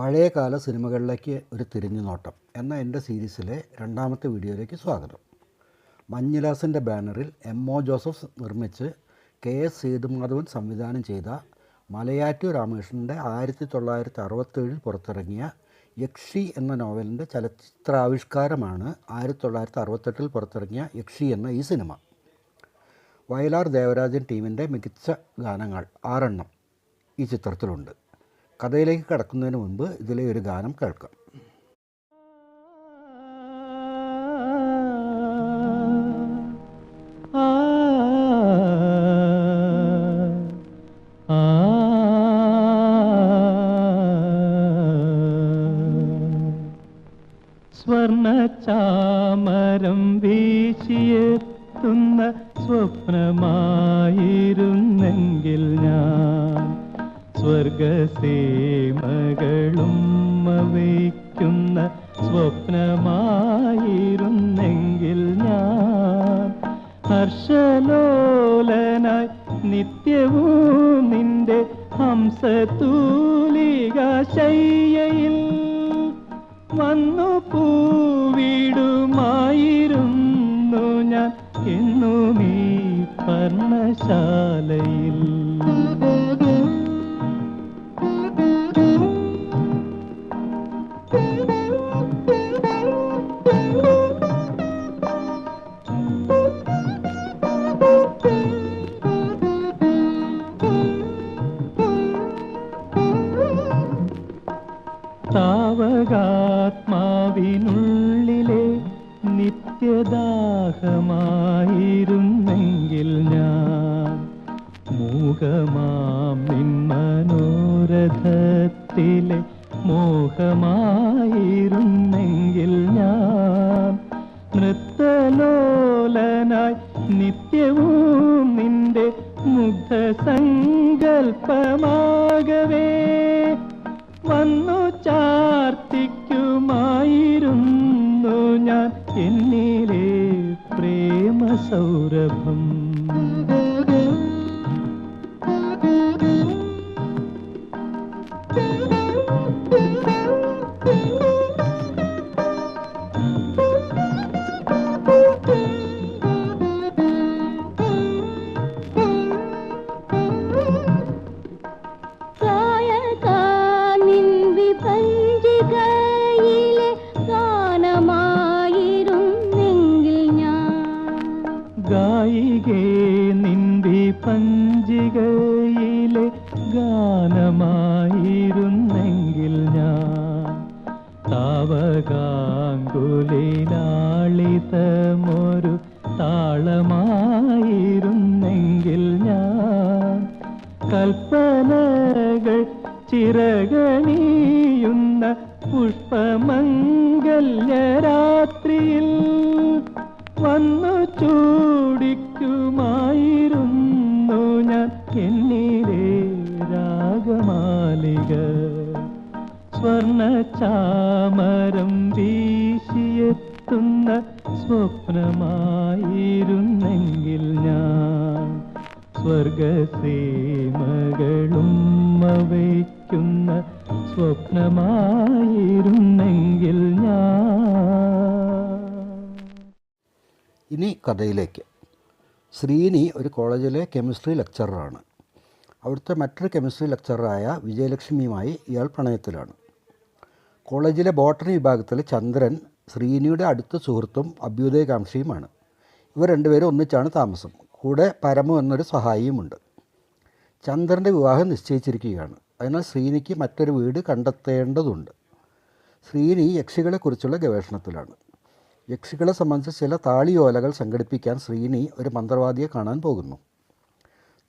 പഴയകാല സിനിമകളിലേക്ക് ഒരു തിരിഞ്ഞു നോട്ടം എന്ന എന്റെ സീരീസിലെ രണ്ടാമത്തെ വീഡിയോയിലേക്ക് സ്വാഗതം. മഞ്ഞിലാസിന്റെ ബാനറിൽ എം ഒ ജോസഫ് നിർമ്മിച്ച് കെ എസ് സേതുമാധവൻ സംവിധാനം ചെയ്ത മലയാറ്റൂർ രാമകൃഷ്ണന്റെ ആയിരത്തി തൊള്ളായിരത്തി അറുപത്തേഴിൽ പുറത്തിറങ്ങിയ യക്ഷി എന്ന നോവലിന്റെ ചലച്ചിത്രാവിഷ്കാരമാണ് ആയിരത്തി തൊള്ളായിരത്തി അറുപത്തെട്ടിൽ പുറത്തിറങ്ങിയ യക്ഷി എന്ന ഈ സിനിമ. വയലാർ ദേവരാജൻ ടീമിന്റെ മികച്ച ഗാനങ്ങൾ ആറെണ്ണം ഈ ചിത്രത്തിലുണ്ട്. കഥയിലേക്ക് കടക്കുന്നതിന് മുൻപ് ഇതിലെ ഒരു ഗാനം കേൾക്കാം. ഹർഷലോലനായി നിത്യവും നിന്റെ ഹംസത്തൂലിക ശയ്യയിൽ വന്നു പൂവിടുമായിരുന്നു ഞാൻ എന്നു നീ പർണശാലയിൽ താവകാത്മാവിനുള്ളിലെ നിത്യദാഹമായിരുന്നെങ്കിൽ ഞാൻ മൂകമാം നിൻ മനോരഥത്തിലെ என்னிலே பிரேம சௌரபம். ಕಿವಿಗಳೇ സ്വർണചാമരം വീശിയെത്തുന്ന സ്വപ്നമായിരുന്നെങ്കിൽ ഞാൻ സ്വർഗസീമകളും വയ്ക്കുന്ന സ്വപ്നമായിരുന്നെങ്കിൽ ഞാൻ. ഇനി കഥയിലേക്ക്. ശ്രീനി ഒരു കോളേജിലെ കെമിസ്ട്രി ലെക്ചററാണ് അവിടുത്തെ മറ്റൊരു കെമിസ്ട്രി ലെക്ചറായ വിജയലക്ഷ്മിയുമായി ഇയാൾ പ്രണയത്തിലാണ്. കോളേജിലെ ബോട്ടണി വിഭാഗത്തിൽ ചന്ദ്രൻ ശ്രീനിയുടെ അടുത്ത സുഹൃത്തും അഭ്യുദയകാംക്ഷിയുമാണ്. ഇവർ രണ്ടുപേരും ഒന്നിച്ചാണ് താമസം. കൂടെ പരമു എന്നൊരു സഹായിയുമുണ്ട്. ചന്ദ്രന്റെ വിവാഹം നിശ്ചയിച്ചിരിക്കുകയാണ്. അതിനാൽ ശ്രീനിക്ക് മറ്റൊരു വീട് കണ്ടെത്തേണ്ടതുണ്ട്. ശ്രീനി യക്ഷികളെക്കുറിച്ചുള്ള ഗവേഷണത്തിലാണ്. യക്ഷികളെ സംബന്ധിച്ച് ചില താളിയോലകൾ സംഘടിപ്പിക്കാൻ ശ്രീനി ഒരു മന്ത്രവാദിയെ കാണാൻ പോകുന്നു.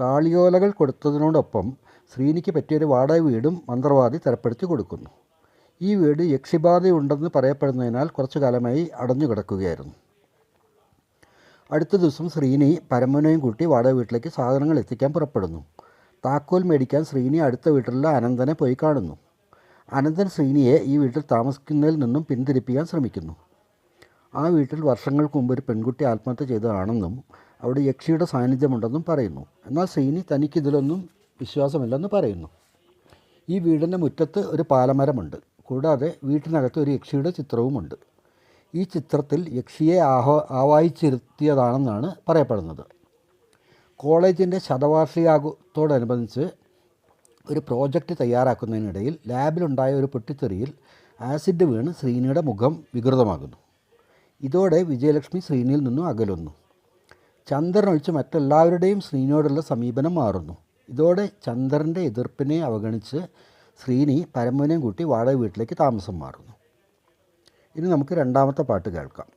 താളിയോലകൾ കൊടുത്തതിനോടൊപ്പം ശ്രീനിക്ക് പറ്റിയൊരു വാടക വീടും മന്ത്രവാദി തരപ്പെടുത്തി കൊടുക്കുന്നു. ഈ വീട് യക്ഷിബാധയുണ്ടെന്ന് പറയപ്പെടുന്നതിനാൽ കുറച്ചു കാലമായി അടഞ്ഞു കിടക്കുകയായിരുന്നു അടുത്ത ദിവസം ശ്രീനി പരമനെയും കൂട്ടി വാടക വീട്ടിലേക്ക് സാധനങ്ങൾ എത്തിക്കാൻ പുറപ്പെടുന്നു. താക്കോൽ മേടിക്കാൻ ശ്രീനി അടുത്ത വീട്ടിലുള്ള അനന്തനെ പോയി കാണുന്നു. അനന്തൻ ശ്രീനിയെ ഈ വീട്ടിൽ താമസിക്കുന്നതിൽ നിന്നും പിന്തിരിപ്പിക്കാൻ ശ്രമിക്കുന്നു. ആ വീട്ടിൽ വർഷങ്ങൾക്ക് മുമ്പ് ഒരു പെൺകുട്ടി ആത്മഹത്യ ചെയ്തതാണെന്നും അവിടെ യക്ഷിയുടെ സാന്നിധ്യമുണ്ടെന്നും പറയുന്നു. എന്നാൽ ശ്രീനി തനിക്കിതിലൊന്നും വിശ്വാസമില്ലെന്ന് പറയുന്നു. ഈ വീടിന്റെ മുറ്റത്ത് ഒരു പാലമരമുണ്ട്. കൂടാതെ വീട്ടിനകത്ത് ഒരു യക്ഷിയുടെ ചിത്രവുമുണ്ട്. ഈ ചിത്രത്തിൽ യക്ഷിയെ ആഹ്വ ആവാഹിച്ചിരുത്തിയതാണെന്നാണ് പറയപ്പെടുന്നത്. കോളേജിന്റെ ശതവാർഷികത്തോടനുബന്ധിച്ച് ഒരു പ്രോജക്റ്റ് തയ്യാറാക്കുന്നതിനിടയിൽ ലാബിലുണ്ടായ ഒരു പൊട്ടിത്തെറിയിൽ ആസിഡ് വീണ് ശ്രീനിയുടെ മുഖം വികൃതമാകുന്നു. ഇതോടെ വിജയലക്ഷ്മി ശ്രീനിയിൽ നിന്നും അകലുന്നു. ചന്ദ്രൻ ഒഴിച്ച് മറ്റെല്ലാവരുടെയും ശ്രീനിയോടുള്ള സമീപനം മാറുന്നു. ഇതോടെ ചന്ദ്രന്റെ എതിർപ്പിനെ അവഗണിച്ച് ശ്രീനി പരമുവിനെയും കൂട്ടി വാടക വീട്ടിലേക്ക് താമസം മാറുന്നു. ഇനി നമുക്ക് രണ്ടാമത്തെ പാട്ട് കേൾക്കാം.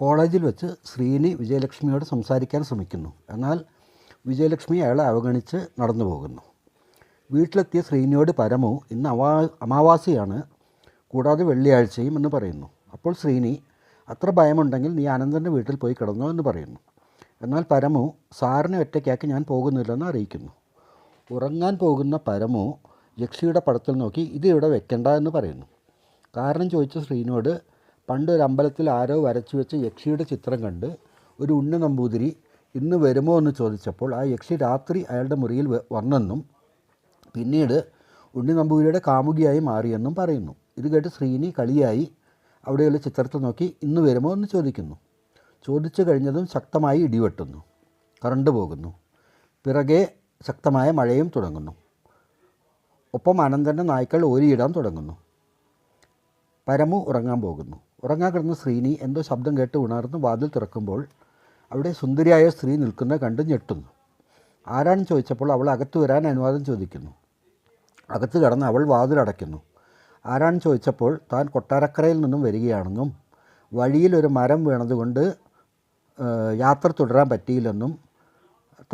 കോളേജിൽ വെച്ച് ശ്രീനി വിജയലക്ഷ്മിയോട് സംസാരിക്കാൻ ശ്രമിക്കുന്നു. എന്നാൽ വിജയലക്ഷ്മി അയാളെ അവഗണിച്ച് നടന്നു പോകുന്നു. വീട്ടിലെത്തിയ ശ്രീനിയോട് പരമു ഇന്ന് അവാ അമാവാസിയാണ്. കൂടാതെ വെള്ളിയാഴ്ചയും എന്ന് പറയുന്നു. അപ്പോൾ ശ്രീനി അത്ര ഭയമുണ്ടെങ്കിൽ നീ അനന്തന്റെ വീട്ടിൽ പോയി കിടന്നോ എന്ന് പറയുന്നു. എന്നാൽ പരമു സാറിനെ ഒറ്റയ്ക്കാക്കി ഞാൻ പോകുന്നില്ലെന്ന് അറിയിക്കുന്നു. ഉറങ്ങാൻ പോകുന്ന പരമു യക്ഷിയുടെ പടത്തിൽ നോക്കി ഇത് ഇവിടെ വെക്കണ്ട എന്ന് പറയുന്നു. കാരണം ചോദിച്ച ശ്രീനോട് പണ്ട് ഒരു അമ്പലത്തിൽ ആരോ വരച്ചു വെച്ച യക്ഷിയുടെ ചിത്രം കണ്ട് ഒരു ഉണ്ണ നമ്പൂതിരി ഇന്ന് വരുമോ എന്ന് ചോദിച്ചപ്പോൾ ആ യക്ഷി രാത്രി അയാളുടെ മുറിയിൽ വന്നെന്നും പിന്നീട് ഉണ്ണി നമ്പൂതിരിയുടെ കാമുകിയായി മാറിയെന്നും പറയുന്നു. ഇത് കേട്ട് ശ്രീനി കളിയായി അവിടെയുള്ള ചിത്രത്തെ നോക്കി ഇന്ന് വരുമോ എന്ന് ചോദിക്കുന്നു. ചോദിച്ചു കഴിഞ്ഞതും ശക്തമായി ഇടിവെട്ടുന്നു. കറണ്ട് പോകുന്നു. പിറകെ ശക്തമായ മഴയും തുടങ്ങുന്നു. ഒപ്പം അനന്തന്റെ നായ്ക്കൾ ഓരിയിടാൻ തുടങ്ങുന്നു. പരമു ഉറങ്ങാൻ പോകുന്നു. ഉറങ്ങാൻ കിടന്ന ശ്രീനി എന്തോ ശബ്ദം കേട്ട് ഉണർന്ന് വാതിൽ തുറക്കുമ്പോൾ അവിടെ സുന്ദരിയായ സ്ത്രീ നിൽക്കുന്ന കണ്ട് ഞെട്ടുന്നു. ആരാണെന്ന് ചോദിച്ചപ്പോൾ അവൾ അകത്ത് വരാൻ അനുവാദം ചോദിക്കുന്നു. അകത്ത് കടന്ന് അവൾ വാതിലടയ്ക്കുന്നു ആരാണെന്ന് ചോദിച്ചപ്പോൾ താൻ കൊട്ടാരക്കരയിൽ നിന്നും വരികയാണെന്നും വഴിയിൽ ഒരു മരം വീണതുകൊണ്ട് യാത്ര തുടരാൻ പറ്റിയില്ലെന്നും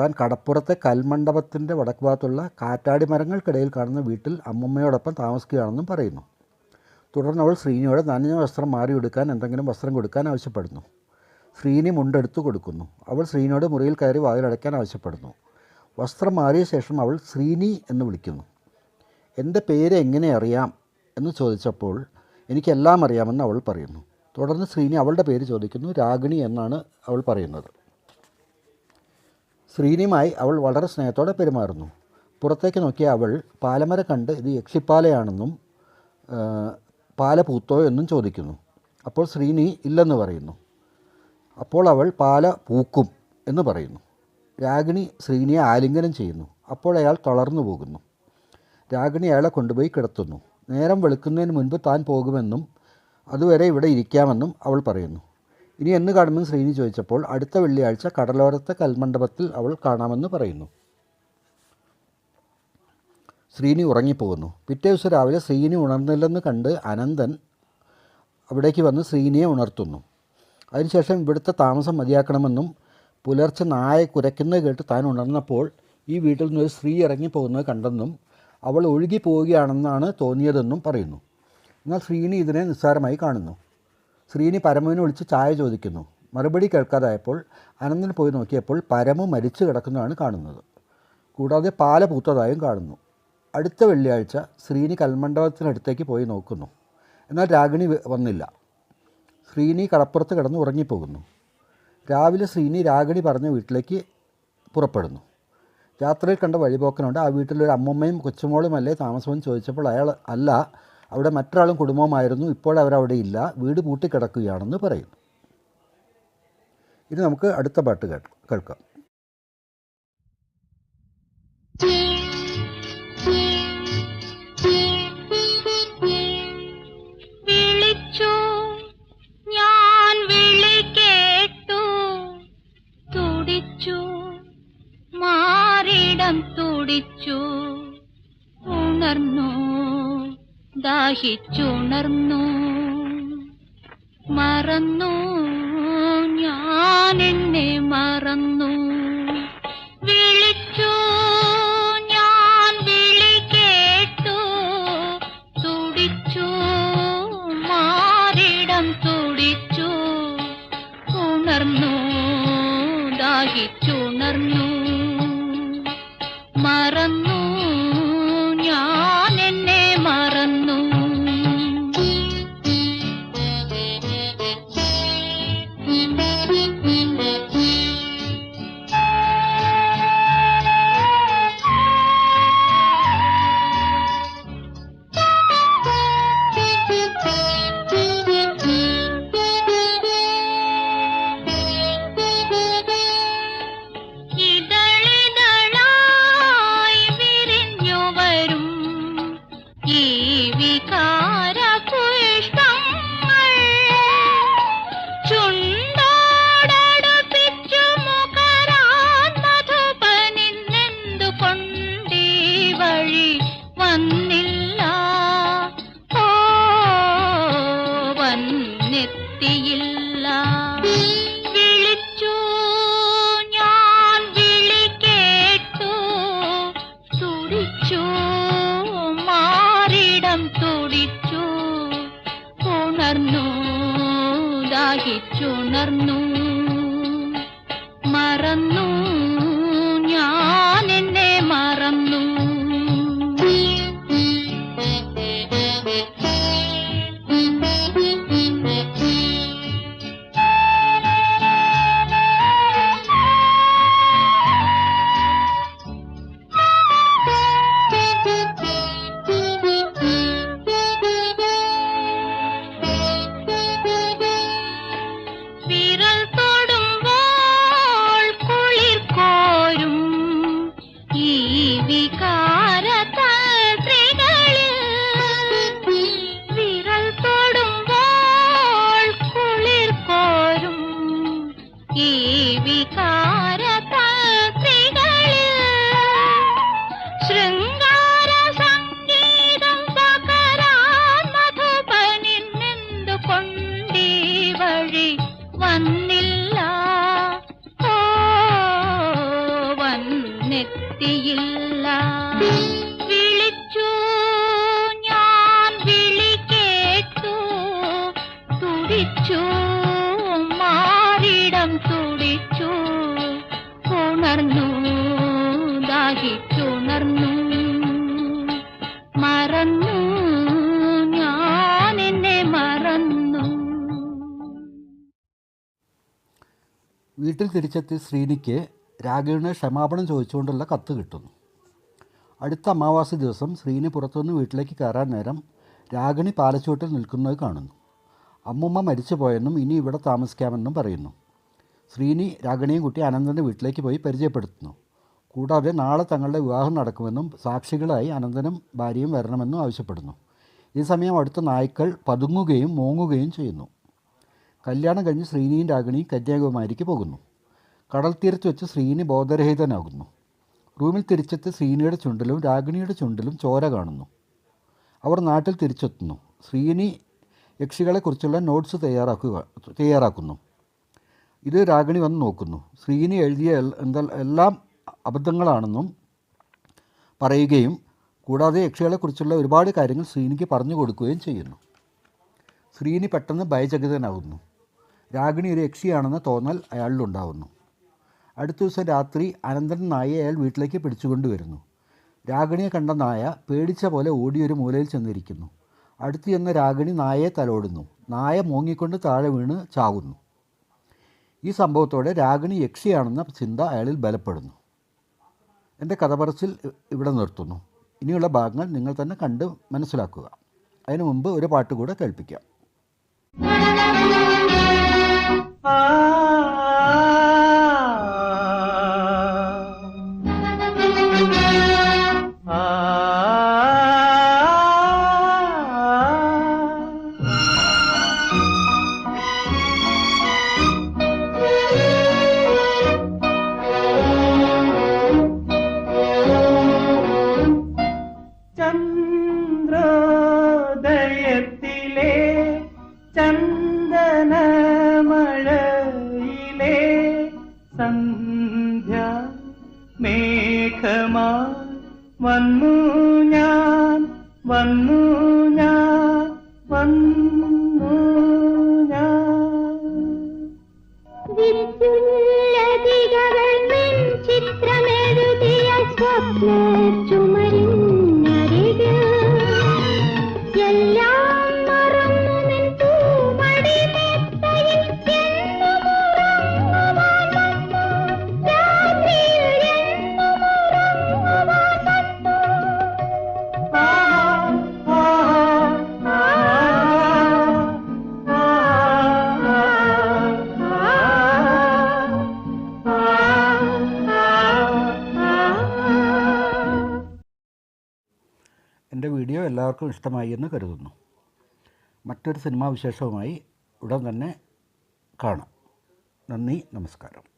താൻ കടപ്പുറത്തെ കൽമണ്ഡപത്തിന്റെ വടക്ക് ഭാഗത്തുള്ള കാറ്റാടി മരങ്ങൾക്കിടയിൽ കാണുന്ന വീട്ടിൽ അമ്മമ്മയോടൊപ്പം താമസിക്കുകയാണെന്നും പറയുന്നു. തുടർന്ന് അവൾ ശ്രീനിയോട് നനഞ്ഞ വസ്ത്രം മാറിയെടുക്കാൻ എന്തെങ്കിലും വസ്ത്രം കൊടുക്കാൻ ആവശ്യപ്പെടുന്നു. ശ്രീനി മുണ്ടെടുത്തു കൊടുക്കുന്നു. അവൾ ശ്രീനിയോട് മുറിയിൽ കയറി വാതിലടയ്ക്കാൻ ആവശ്യപ്പെടുന്നു. വസ്ത്രം മാറിയ ശേഷം അവൾ ശ്രീനി എന്ന് വിളിക്കുന്നു. എന്റെ പേര് എങ്ങനെ അറിയാം? എന്ന് ചോദിച്ചപ്പോൾ എനിക്കെല്ലാം അറിയാമെന്ന് അവൾ പറയുന്നു. തുടർന്ന് ശ്രീനി അവളുടെ പേര് ചോദിക്കുന്നു. രാഗിണി എന്നാണ് അവൾ പറയുന്നത്. ശ്രീനിയുമായി അവൾ വളരെ സ്നേഹത്തോടെ പെരുമാറുന്നു. പുറത്തേക്ക് നോക്കിയ അവൾ പാലമര കണ്ട് ഇത് യക്ഷിപ്പാലയാണെന്നും പാല പൂത്തോ എന്നും ചോദിക്കുന്നു. അപ്പോൾ ശ്രീനി ഇല്ലെന്ന് പറയുന്നു. അപ്പോൾ അവൾ പാല പൂക്കും എന്ന് പറയുന്നു. രാഗിണി ശ്രീനിയെ ആലിംഗനം ചെയ്യുന്നു. അപ്പോൾ അയാൾ തളർന്നു പോകുന്നു. രാഗിണി അയാളെ കൊണ്ടുപോയി കിടത്തുന്നു. നേരം വെളുക്കുന്നതിന് മുൻപ് താൻ പോകുമെന്നും അതുവരെ ഇവിടെ ഇരിക്കാമെന്നും അവൾ പറയുന്നു. ഇനി എന്ന് കാണുമെന്ന് ശ്രീനി ചോദിച്ചപ്പോൾ അടുത്ത വെള്ളിയാഴ്ച കടലോരത്തെ കൽമണ്ഡപത്തിൽ അവൾ കാണാമെന്ന് പറയുന്നു. ശ്രീനി ഉറങ്ങിപ്പോകുന്നു. പിറ്റേ ദിവസം രാവിലെ ശ്രീനി ഉണർന്നില്ലെന്ന് കണ്ട് അനന്തൻ അവിടേക്ക് വന്ന് ശ്രീനിയെ ഉണർത്തുന്നു. അതിനുശേഷം ഇവിടുത്തെ താമസം മതിയാക്കണമെന്നും പുലർച്ചെ നായ കുരയ്ക്കുന്നത് കേട്ട് താൻ ഉണർന്നപ്പോൾ ഈ വീട്ടിൽ നിന്ന് ഒരു സ്ത്രീ ഇറങ്ങിപ്പോകുന്നത് കണ്ടെന്നും അവൾ ഒഴുകി പോവുകയാണെന്നാണ് തോന്നിയതെന്നും പറയുന്നു. എന്നാൽ ശ്രീനി ഇതിനെ നിസ്സാരമായി കാണുന്നു. ശ്രീനി പരമുവിനെ വിളിച്ച് ചായ ചോദിക്കുന്നു. മറുപടി കേൾക്കാതായപ്പോൾ അനന്തന് പോയി നോക്കിയപ്പോൾ പരമു മരിച്ചു കിടക്കുന്നതാണ് കാണുന്നത്. കൂടാതെ പാല പൂത്തതായും കാണുന്നു. അടുത്ത വെള്ളിയാഴ്ച ശ്രീനി കൽമണ്ഡപത്തിനടുത്തേക്ക് പോയി നോക്കുന്നു. എന്നാൽ രാഗിണി വന്നില്ല. ശ്രീനി കടപ്പുറത്ത് കിടന്ന് ഉറങ്ങിപ്പോകുന്നു. രാവിലെ ശ്രീനി രാഗിണി പറഞ്ഞ വീട്ടിലേക്ക് പുറപ്പെടുന്നു. യാത്രയിൽ കണ്ട വഴിപോക്കനുണ്ട് ആ വീട്ടിലൊരു അമ്മമ്മയും കൊച്ചുമോളുമല്ലേ താമസമെന്ന് ചോദിച്ചപ്പോൾ അയാൾ അല്ല അവിടെ മറ്റൊരാളും കുടുംബമായിരുന്നു ഇപ്പോൾ അവരവിടെ ഇല്ല. വീട് പൂട്ടിക്കിടക്കുകയാണെന്ന് പറയുന്നു. ഇനി നമുക്ക് അടുത്ത പാട്ട് കേൾക്കാം. ദാഹിച്ചുണർന്നു മാറിടം തുടിച്ചു ഉണർന്നു ദാഹിച്ചുണർന്നു. ശക്തിയില്ല വിളിച്ചു ഞാൻ വിളി കേട്ടു. തുടിച്ചു മാറിടം തുടിച്ചു. ഉണർന്നു ദാഹിച്ചുണർന്നു. മറന്നു വീട്ടിൽ തിരിച്ചെത്തി ശ്രീനിക്ക് രാഘവന് ക്ഷമാപണം ചോദിച്ചുകൊണ്ടുള്ള കത്ത് കിട്ടുന്നു. അടുത്ത അമാവാസി ദിവസം ശ്രീനി പുറത്തുനിന്ന് വീട്ടിലേക്ക് കയറാൻ നേരം രാഗിണി പാലച്ചുവട്ടിൽ നിൽക്കുന്നത് കാണുന്നു. അമ്മുമ്മ മരിച്ചു പോയെന്നും ഇനി ഇവിടെ താമസിക്കാമെന്നും പറയുന്നു. ശ്രീനി രാഗിണിയും കുട്ടി അനന്തന്റെ വീട്ടിലേക്ക് പോയി പരിചയപ്പെടുത്തുന്നു. കൂടാതെ നാളെ തങ്ങളുടെ വിവാഹം നടക്കുമെന്നും സാക്ഷികളായി അനന്തനും ഭാര്യയും വരണമെന്നും ആവശ്യപ്പെടുന്നു. ഈ സമയം അടുത്ത നായ്ക്കൾ പതുങ്ങുകയും മോങ്ങുകയും ചെയ്യുന്നു. കല്യാണം കഴിഞ്ഞ് ശ്രീനിയും രാഗിണിയും കന്യാകുമാരിക്ക് പോകുന്നു. കടൽ തീരത്ത് വെച്ച് ശ്രീനി ബോധരഹിതനാകുന്നു. റൂമിൽ തിരിച്ചെത്തി ശ്രീനിയുടെ ചുണ്ടിലും രാഗിണിയുടെ ചുണ്ടിലും ചോര കാണുന്നു. അവർ നാട്ടിൽ തിരിച്ചെത്തുന്നു. ശ്രീനി യക്ഷികളെക്കുറിച്ചുള്ള നോട്ട്സ് തയ്യാറാക്കുക തയ്യാറാക്കുന്നു. ഇത് രാഗിണി വന്ന് നോക്കുന്നു. ശ്രീനി എഴുതിയ എന്താ എല്ലാം അബദ്ധങ്ങളാണെന്നും പറയുകയും കൂടാതെ യക്ഷികളെക്കുറിച്ചുള്ള ഒരുപാട് കാര്യങ്ങൾ ശ്രീനിക്ക് പറഞ്ഞു കൊടുക്കുകയും ചെയ്യുന്നു. ശ്രീനി പെട്ടെന്ന് ഭയചകിതനാകുന്നു. രാഗിണി ഒരു യക്ഷിയാണെന്ന തോന്നൽ അയാളിലുണ്ടാവുന്നു. അടുത്ത ദിവസം രാത്രി അനന്തൻ നായയെ അയാൾ വീട്ടിലേക്ക് പിടിച്ചുകൊണ്ടുവരുന്നു. രാഗിണിയെ കണ്ട നായ പേടിച്ച പോലെ ഓടിയൊരു മൂലയിൽ ചെന്നിരിക്കുന്നു. അടുത്ത് ചെന്ന രാഗിണി നായയെ തലോടുന്നു. നായ മോങ്ങിക്കൊണ്ട് താഴെ വീണ് ചാകുന്നു. ഈ സംഭവത്തോടെ രാഗിണി യക്ഷിയാണെന്ന ചിന്ത അയാളിൽ ബലപ്പെടുന്നു. എന്റെ കഥ പറച്ചിൽ ഇവിടെ നിർത്തുന്നു. ഇനിയുള്ള ഭാഗങ്ങൾ നിങ്ങൾ തന്നെ കണ്ട് മനസ്സിലാക്കുക. അതിനു മുമ്പ് ഒരു പാട്ട് കൂടെ കേൾപ്പിക്കാം. ചന്ദ്രോദയത്തിലെ ചന്ദനമഴയിലെ സന്ധ്യ മേഘമാ വന്നു ഞാൻ വന്നു എല്ലാവർക്കും ഇഷ്ടമായി എന്ന് കരുതുന്നു. മറ്റൊരു സിനിമാ വിശേഷവുമായി ഉടൻ തന്നെ കാണാം. നന്ദി നമസ്കാരം.